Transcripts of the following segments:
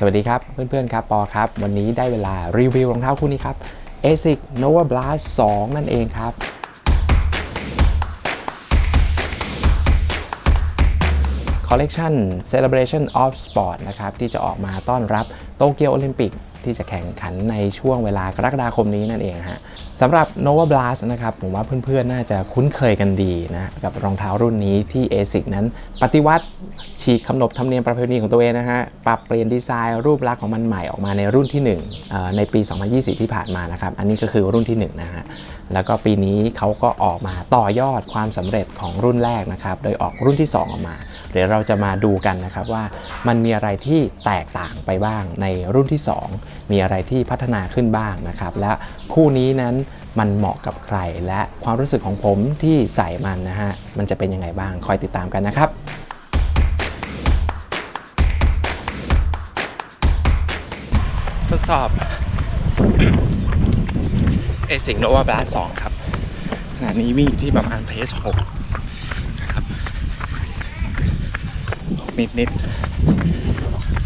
สวัสดีครับ เพื่อนๆครับปอครับ วันนี้ได้เวลารีวิวรองเท้าคู่นี้ครับ ASIC Nova Blast 2 นั่นเองครับคอลเลกชัน Celebration of Sport นะครับ ที่จะออกมาต้อนรับโตเกียวโอลิมปิกที่จะแข่งขันในช่วงเวลากรกฎาคมนี้นั่นเองฮะ สำหรับ Nova Blast นะครับผมว่าเพื่อนๆ น่าจะคุ้นเคยกันดีนะกับรองเท้ารุ่นนี้ที่ ASIC นั้น ปฏิวัติฉีกขนบธรรมเนียมประเพณีของตัวเองนะฮะปรับเปลี่ยนดีไซน์รูปลักษณ์ของมันใหม่ออกมาในรุ่นที่1เอ่อในปี 2020 ที่ผ่านมานะครับ อันนี้ก็คือรุ่นที่ 1 นะฮะ แล้วก็ปีนี้เขาก็ออกมาต่อยอดความสำเร็จของรุ่นแรกนะครับ โดยออกรุ่นที่ 2 ออกมา เดี๋ยวเราจะมาดูกันนะครับว่ามันมีอะไรที่แตกต่างไปบ้างในรุ่นที่ 2 มีอะไรที่พัฒนาขึ้นบ้างนะครับและคู่นี้นั้น มันเหมาะกับใคร และความรู้สึกของผมที่ใส่มันนะฮะ มันจะเป็นยังไงบ้าง คอยติดตามกันนะครับทดสอบเอสิงโนวาบลาสองครับขณะนี้วิ่งอยู่ที่ประมาณเพสหกนะครับนิดนิด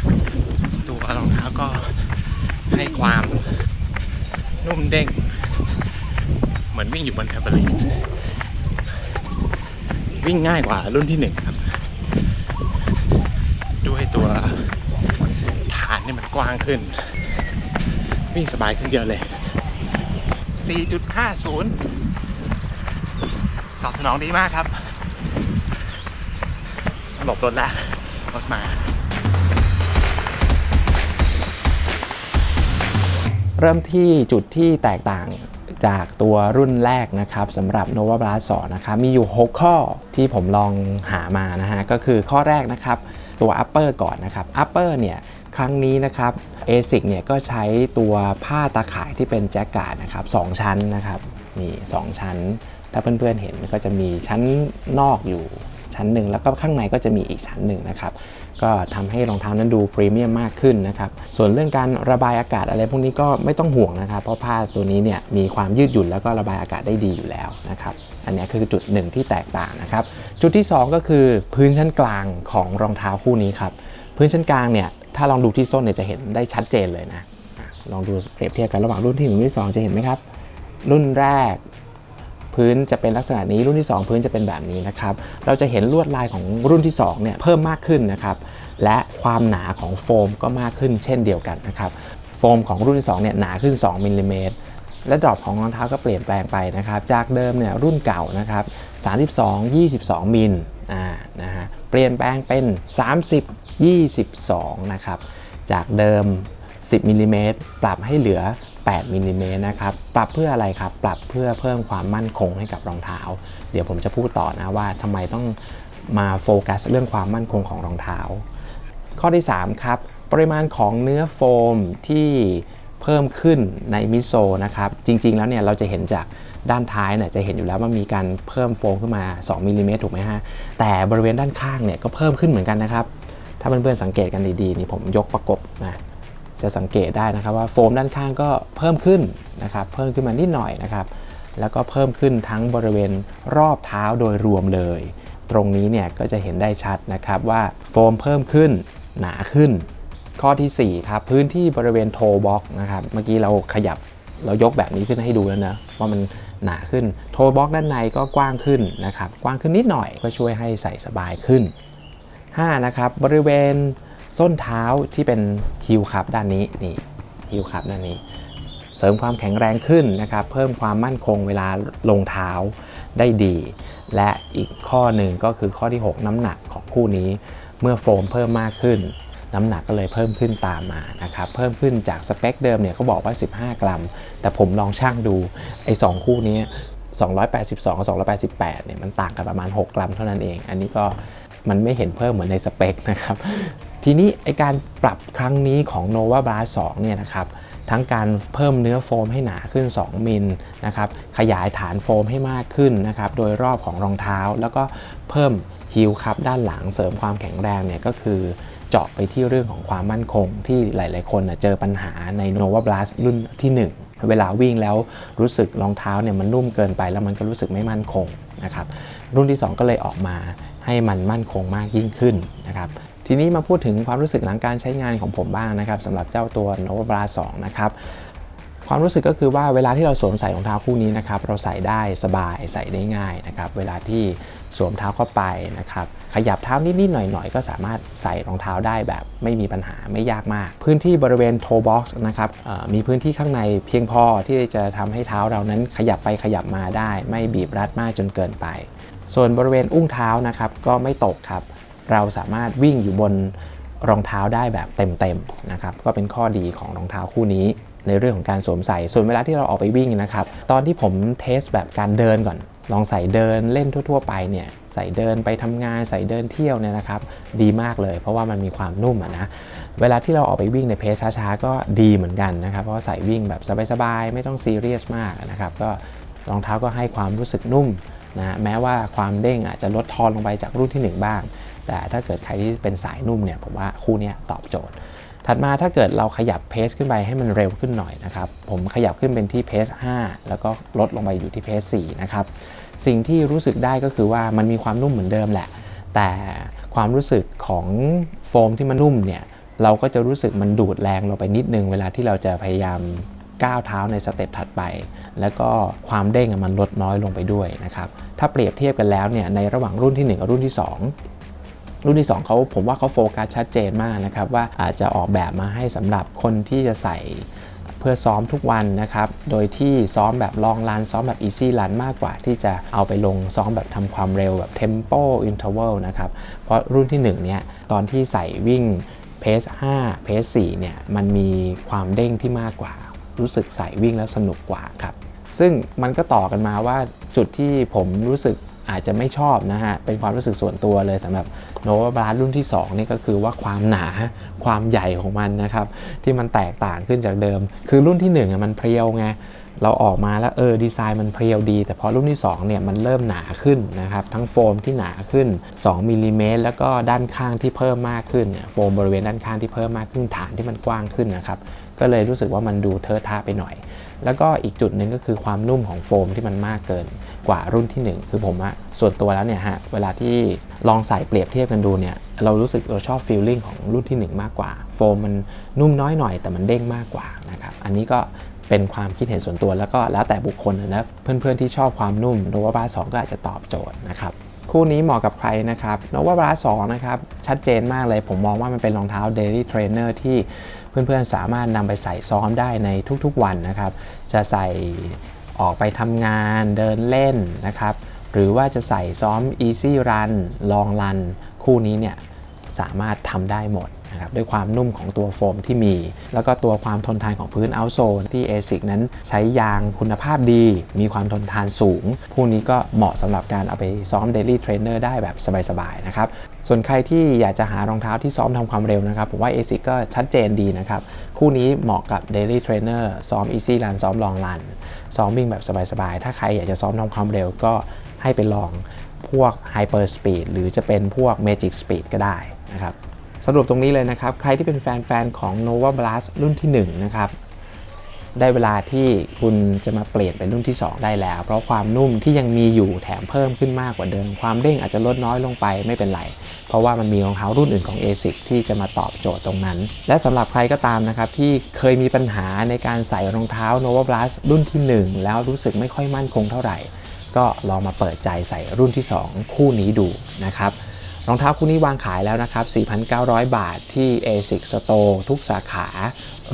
ๆตัวรองเท้าก็ให้ความนุ่มเด้ง มือนวิ่งอยู่บนแทบเลีนวิ่งง่ายกว่ารุ่นที่หนึ่งครับ ด้วยตัวฐานเนี่ยมันกว้างขึ้น วิ่งสบายขึ้นเยอะเลย 4.50 ตอบสนองดีมากครับหลบรถแล้วรถมาเริ่มที่จุดที่แตกต่าง จากตัวรุ่นแรกนะครับสำหรับ Nova Blast 2นะครับมีอยู่ 6 ข้อที่ผมลองหามานะฮะก็คือข้อแรกนะครับตัว upper ก่อนนะครับ upper เนี่ยครั้งนี้นะครับ ASIC เนี่ยก็ใช้ตัวผ้าตาข่ายที่เป็นแจ็คการ์ดนะครับสองชั้นนะครับนี่สองชั้น ถ้าเพื่อนๆเห็นก็จะมีชั้นนอกอยู่ ชั้นหนึ่งแล้วก็ข้างในก็จะมีอีกชั้นหนึ่งนะครับก็ทำให้รองเท้านั้นดูพรีเมียมมากขึ้นนะครับส่วนเรื่องการระบายอากาศอะไรพวกนี้ก็ไม่ต้องห่วงนะครับ เพราะผ้าตัวนี้เนี่ยมีความยืดหยุ่นแล้วก็ระบายอากาศได้ดีอยู่แล้วนะครับอันนี้คือจุดหนึ่งที่แตกต่างนะครับจุดที่ 2 ก็คือพื้นชั้นกลางของรองเท้าคู่นี้ครับพื้นชั้นกลางเนี่ยถ้าลองดูที่ส้นเนี่ยจะเห็นได้ชัดเจนเลยนะลองดูเปรียบเทียบกันระหว่างรุ่นที่1รุ่นที่2จะเห็นไหมครับรุ่นแรก พื้นจะเป็นลักษณะนี้รุ่นที่ 2 พื้นจะเป็นแบบนี้นะครับเราจะเห็นลวดลายของรุ่นที่2เนี่ยเพิ่มมากขึ้นนะครับและความหนาของโฟมก็มากขึ้นเช่นเดียวกันนะครับโฟมของรุ่นที่2เนี่ยหนาขึ้น 2มิลลิเมตรและดรอปของรองเท้าก็เปลี่ยนแปลงไปนะครับ จากเดิมเนี่ยรุ่นเก่านะครับ 32 22 มิลอ่านะฮะเปลี่ยนแปลงเป็น 30 22 นะครับ จากเดิม 10มิลลิเมตรปรับให้เหลือ 8มิลลิเมตรนะครับ ปรับเพื่ออะไรครับ ปรับเพื่อเพิ่มความมั่นคงให้กับรองเท้า เดี๋ยวผมจะพูดต่อนะว่าทำไมต้องมาโฟกัสเรื่องความมั่นคงของรองเท้า ข้อที่ 3 ครับ ปริมาณของเนื้อโฟมที่เพิ่มขึ้นในมิโซนะครับ จริง ๆ แล้วเนี่ยเราจะเห็นจากด้านท้ายเนี่ยจะเห็นอยู่แล้วว่ามีการเพิ่มโฟมขึ้นมา 2มิลลิเมตรถูกไหมฮะ แต่บริเวณด้านข้างเนี่ยก็เพิ่มขึ้นเหมือนกันนะครับ ถ้าเพื่อนๆสังเกตกันดีๆนี่ผมยกประกบนะ จะสังเกตได้นะครับว่าโฟมด้านข้างก็เพิ่มขึ้นนะครับเพิ่มขึ้นมานิดหน่อยนะครับแล้วก็เพิ่มขึ้นทั้งบริเวณรอบเท้าโดยรวมเลย ตรงนี้เนี่ยก็จะเห็นได้ชัดนะครับว่าโฟมเพิ่มขึ้นหนาขึ้น ข้อทีสี่4 ครับพื้นที่บริเวณโทบ็อกนะครับเมื่อกี้เราขยับเรายกแบบนี้ขึ้นให้ดูแล้วนะว่ามันหนาขึ้นโทบ็อกด้านในก็กว้างขึ้นนะครับกว้างขึ้นนิดหน่อยก็ช่วยให้ใส่สบายขึ้น 5 นะครับบริเวณ ส้นเท้าที่เป็นฮิลครับด้านนี้นี่ฮิลครับด้านนี้ เสริมความแข็งแรงขึ้นนะครับ เพิ่มความมั่นคงเวลาลงเท้าได้ดี และอีกข้อหนึ่งก็คือข้อที่ 6 น้ำหนักของคู่นี้ เมื่อโฟมเพิ่มมากขึ้น น้ำหนักก็เลยเพิ่มขึ้นตามมานะครับ เพิ่มขึ้นจากสเปคเดิมเนี่ยเขาบอกว่า 15 กรัม แต่ผมลองชั่งดูไอ้สองคู่นี้282กับ288เนี่ยมันต่างกันประมาณ 6 กรัมเท่านั้นเอง อันนี้ก็มันไม่เห็นเพิ่มเหมือนในสเปคนะครับ ทีนี้ไอการปรับครั้งนี้ของ Nova Blast 2เนี่ยนะครับทั้งการเพิ่มเนื้อโฟมให้หนาขึ้น 2 มิลนะครับขยายฐานโฟมให้มากขึ้นนะครับโดยรอบของรองเท้า แล้วก็เพิ่มฮิลคับด้านหลังเสริมความแข็งแรงเนี่ยก็คือเจาะไปที่เรื่องของความมั่นคงที่หลาย ๆ คนเจอปัญหาใน Nova Blast รุ่นที่ 1 เวลาวิ่งแล้วรู้สึกรองเท้าเนี่ยมันนุ่มเกินไปแล้วมันก็รู้สึกไม่มั่นคงนะครับรุ่นที่ 2 ก็เลยออกมาให้มันมั่นคงมากยิ่งขึ้นนะครับ ทีนี้มาพูดถึงความรู้สึกหลังการใช้งานของผมบ้างนะครับสำหรับเจ้าตัว Nova Bra 2นะครับความรู้สึกก็คือว่าเวลาที่เราสวมใส่รองเท้าคู่นี้นะครับเราใส่ได้สบายใส่ได้ง่ายนะครับเวลาที่สวมเท้าเข้าไปนะครับขยับเท้านิดๆหน่อยๆ ก็สามารถใส่รองเท้าได้แบบไม่มีปัญหาไม่ยากมาก พื้นที่บริเวณโทบ็อกซ์นะครับมีพื้นที่ข้างในเพียงพอที่จะทำให้เท้าเรานั้นขยับไปขยับมาได้ ไม่บีบรัดมากจนเกินไป ส่วนบริเวณอุ้งเท้านะครับก็ไม่ตกครับ เราสามารถวิ่งอยู่บนรองเท้าได้แบบเต็มๆนะครับก็เป็นข้อดีของรองเท้าคู่นี้ในเรื่องของการสวมใส่ ส่วนเวลาที่เราออกไปวิ่งนะครับ ตอนที่ผมเทสแบบการเดินก่อน ลองใส่เดินเล่นทั่ว ๆ ไปเนี่ย ใส่เดินไปทำงาน ใส่เดินเที่ยวเนี่ยนะครับ ดีมากเลย เพราะว่ามันมีความนุ่มะนะ เวลาที่เราออกไปวิ่งในเพสช้าๆ ก็ดีเหมือนกันนะครับ เพราะใส่วิ่งแบบสบายๆ ไม่ต้องซีเรียสมากนะครับ ก็รองเท้าก็ให้ความรู้สึกนุ่มนะ แม้ว่าความเด้งอาจจะลดทอนลงไปจากรุ่นทีหนึ่1 บ้าง แต่ถ้าเกิดใครที่เป็นสายนุ่มเนี่ยผมว่าคู่นี้ตอบโจทย์ ถัดมาถ้าเกิดเราขยับเพสขึ้นไปให้มันเร็วขึ้นหน่อยนะครับ ผมขยับขึ้นเป็นที่เพส5แล้วก็ลดลงไปอยู่ที่เพส4นะครับ สิ่งที่รู้สึกได้ก็คือว่ามันมีความนุ่มเหมือนเดิมแหละ แต่ความรู้สึกของโฟมที่มันนุ่มเนี่ยเราก็จะรู้สึกมันดูดแรงลงไปนิดนึงเวลาที่เราจะพยายามก้าวเท้าในสเต็ปถัดไป แล้วก็ความเด้งมันลดน้อยลงไปด้วยนะครับ ถ้าเปรียบเทียบกันแล้วเนี่ยในระหว่างรุ่นที่ 1 กับรุ่นที่ 2 รุ่นที่ 2เขาผมว่าเขาโฟกัสชัดเจนมากนะครับว่าอาจจะออกแบบมาให้สำหรับคนที่จะใส่เพื่อซ้อมทุกวันนะครับ โดยที่ซ้อมแบบลองรันซ้อมแบบ easy run มากกว่าที่จะเอาไปลงซ้อมแบบทำความเร็วแบบ tempo interval นะครับ เพราะรุ่นที่1เนี่ยตอนที่ใส่วิ่งเพส5เพส4เนี่ยมันมีความเด้งที่มากกว่า รู้สึกใส่วิ่งแล้วสนุกกว่าครับซึ่งมันก็ต่อกันมาว่าจุดที่ผมรู้สึก อาจจะไม่ชอบนะฮะ เป็นความรู้สึกส่วนตัวเลยสำหรับ Nova b r a s รุ่นที่ 2 นี่ก็คือว่าความหนาความใหญ่ของมันนะครับ ที่มันแตกต่างขึ้นจากเดิม คือรุ่นที่1อะมันเพรียวไงเราออกมาแล้วเออดีไซน์มันเพรียวดี แต่พอรุ่นที่2เนี่ยมันเริ่มหนาขึ้นนะครับ ทั้งโฟมที่หนาขึ้น2มิลลิเมตรแล้วก็ด้านข้างที่เพิ่มมากขึ้นเนี่ยโฟมบริเวณด้านข้างที่เพิ่มมากขึ้นฐานที่มันกว้างขึ้นนะครับก็เลยรู้สึกว่ามันดูเทอะทะไปหน่อย แล้วก็อีกจุดหนึ่งก็คือความนุ่มของโฟมที่มันมากเกินกว่ารุ่นที่ 1 คือผมอะส่วนตัวแล้วเนี่ยฮะเวลาที่ลองใส่เปรียบเทียบกันดูเนี่ยเรารู้สึกเราชอบฟีลลิ่งของรุ่นที่ 1 มากกว่า โฟมมันนุ่มน้อยหน่อยแต่มันเด้งมากกว่านะครับอันนี้ก็เป็นความคิดเห็นส่วนตัวแล้วก็แล้วแต่บุคคลนะเพื่อนๆที่ชอบความนุ่มโนวาบา2ก็อาจจะตอบโจทย์นะครับคู่นี้เหมาะกับใครนะครับโนวาบา2นะครับชัดเจนมากเลยผมมองว่ามันเป็นรองเท้า Daily Trainer ที่ เพื่อนๆสามารถนำไปใส่ซ้อมได้ในทุกๆวันนะครับ จะใส่ออกไปทำงานเดินเล่นนะครับ หรือว่าจะใส่ซ้อม Easy Run Long Run คู่นี้เนี่ยสามารถทำได้หมด นะครับด้วยความนุ่มของตัวโฟมที่มี แล้วก็ตัวความทนทานของพื้นเอาโซนที่ ASIC นั้นใช้ยางคุณภาพดี มีความทนทานสูงคู่นี้ก็เหมาะสำหรับการเอาไปซ้อม Daily Trainer ได้แบบสบายๆนะครับส่วนใครที่อยากจะหารองเท้าที่ซ้อมทำความเร็วนะครับ ผมว่า ASIC ก็ชัดเจนดีนะครับ คู่นี้เหมาะกับ Daily Trainer ซ้อม Easy Run ซ้อม Long Run ซ้อมวิ่งแบบสบายๆ ถ้าใครอยากจะซ้อมทำความเร็วก็ให้ไปลองพวก Hyper Speed หรือจะเป็นพวก Magic Speed ก็ได้นะครับ สรุปตรงนี้เลยนะครับ ใครที่เป็นแฟนๆของ Nova Blast รุ่นที่1นะครับได้เวลาที่คุณจะมาเปลี่ยนเป็นรุ่นที่ 2 ได้แล้ว เพราะความนุ่มที่ยังมีอยู่แถมเพิ่มขึ้นมากกว่าเดิม ความเด้งอาจจะลดน้อยลงไปไม่เป็นไร เพราะว่ามันมีรองเท้ารุ่นอื่นของ ASIC ที่จะมาตอบโจทย์ตรงนั้น และสำหรับใครก็ตามนะครับ ที่เคยมีปัญหาในการใส่รองเท้า Nova Blast รุ่นที่ 1 แล้วรู้สึกไม่ค่อยมั่นคงเท่าไหร่ ก็ลองมาเปิดใจใส่รุ่นที่ 2 คู่นี้ดูนะครับ รองเท้าคู่นี้วางขายแล้วนะครับ 4,900 บาทที่ ASIC Store ทุกสาขา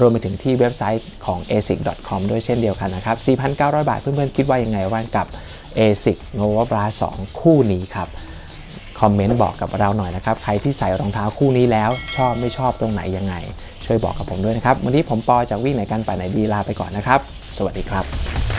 รวมไปถึงที่เว็บไซต์ของ asic.com ด้วยเช่นเดียวกันนะครับ 4,900 บาทเพื่อนๆ คิดว่ายังไงว่างกับ ASIC Nova Bra 2 คู่นี้ครับ คอมเมนต์บอกกับเราหน่อยนะครับ ใครที่ใส่รองเท้าคู่นี้แล้ว ชอบไม่ชอบตรงไหนยังไง ช่วยบอกกับผมด้วยนะครับ วันนี้ผมปอจากวิ่งไหนกันไปไหนดีลาไปก่อนนะครับ สวัสดีครับ